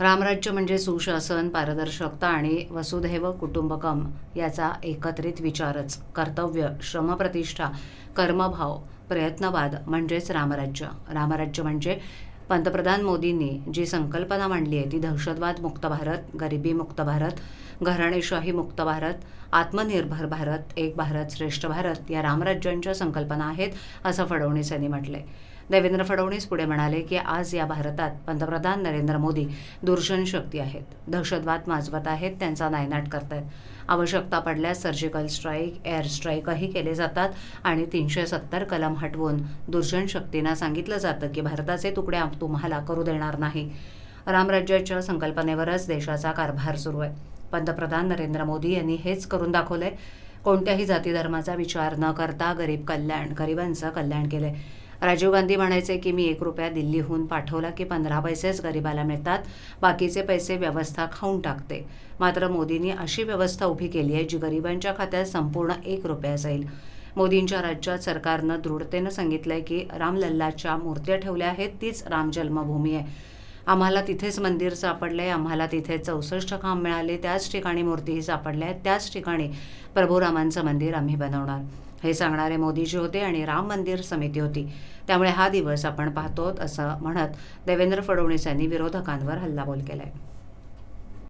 रामराज्य म्हणजे सुशासन पारदर्शकता आणि वसुधैव कुटुंबकम याचा एकत्रित विचारच कर्तव्य श्रमप्रतिष्ठा कर्मभाव प्रयत्नवाद म्हणजेच रामराज्य. रामराज्य म्हणजे पंतप्रधान मोदींनी जी संकल्पना मांडली आहे ती दहशतवाद मुक्त भारत गरिबी मुक्त भारत घराणेशाही मुक्त भारत आत्मनिर्भर भारत एक भारत श्रेष्ठ भारत या रामराज्यांच्या संकल्पना आहेत असं फडणवीस यांनी म्हटलंय. देवेंद्र फडणवीस पुढे म्हणाले की आज या भारतात पंतप्रधान नरेंद्र मोदी दूरशन शक्ती आहेत. दहशतवाद माजवत आहेत त्यांचा नायनाट करतायत. आवश्यकता पडल्यास सर्जिकल स्ट्राईक एअर स्ट्राईकही केले जातात आणि तीनशे सत्तर कलम हटवून दूरशन शक्तींना सांगितलं जातं की भारताचे तुकडे तुम्हाला करू देणार नाही. रामराज्याच्या संकल्पनेवरच देशाचा कारभार सुरू आहे. पंतप्रधान नरेंद्र मोदी यांनी हेच करून दाखवलंय. कोणत्याही जाती धर्माचा विचार न करता गरीब कल्याण गरिबांचं कल्याण केलंय. राजीव गांधी म्हणायचे की मी एक रुपया दिल्लीहून पाठवला की पंधरा पैसेच गरिबाला मिळतात बाकीचे पैसे व्यवस्था खाऊन टाकते. मात्र मोदींनी अशी व्यवस्था उभी केली आहे जी गरिबांच्या खात्यात संपूर्ण एक रुपया जाईल. मोदींच्या राज्यात सरकारनं दृढतेनं सांगितलंय की रामलल्लाच्या मूर्त्या ठेवल्या आहेत तीच राम जन्मभूमी आहे. आम्हाला तिथेच मंदिर सापडले आम्हाला तिथे चौसष्ट खांब मिळाले त्याच ठिकाणी मूर्तीही सापडल्या आहेत त्याच ठिकाणी प्रभू रामांचं मंदिर आम्ही बनवणार. हे सांगणारे मोदीजी होते आणि राम मंदिर समिती होती. त्यामुळे हा दिवस आपण पाहतो असं म्हणत देवेंद्र फडणवीस यांनी विरोधकांवर हल्लाबोल केलाय.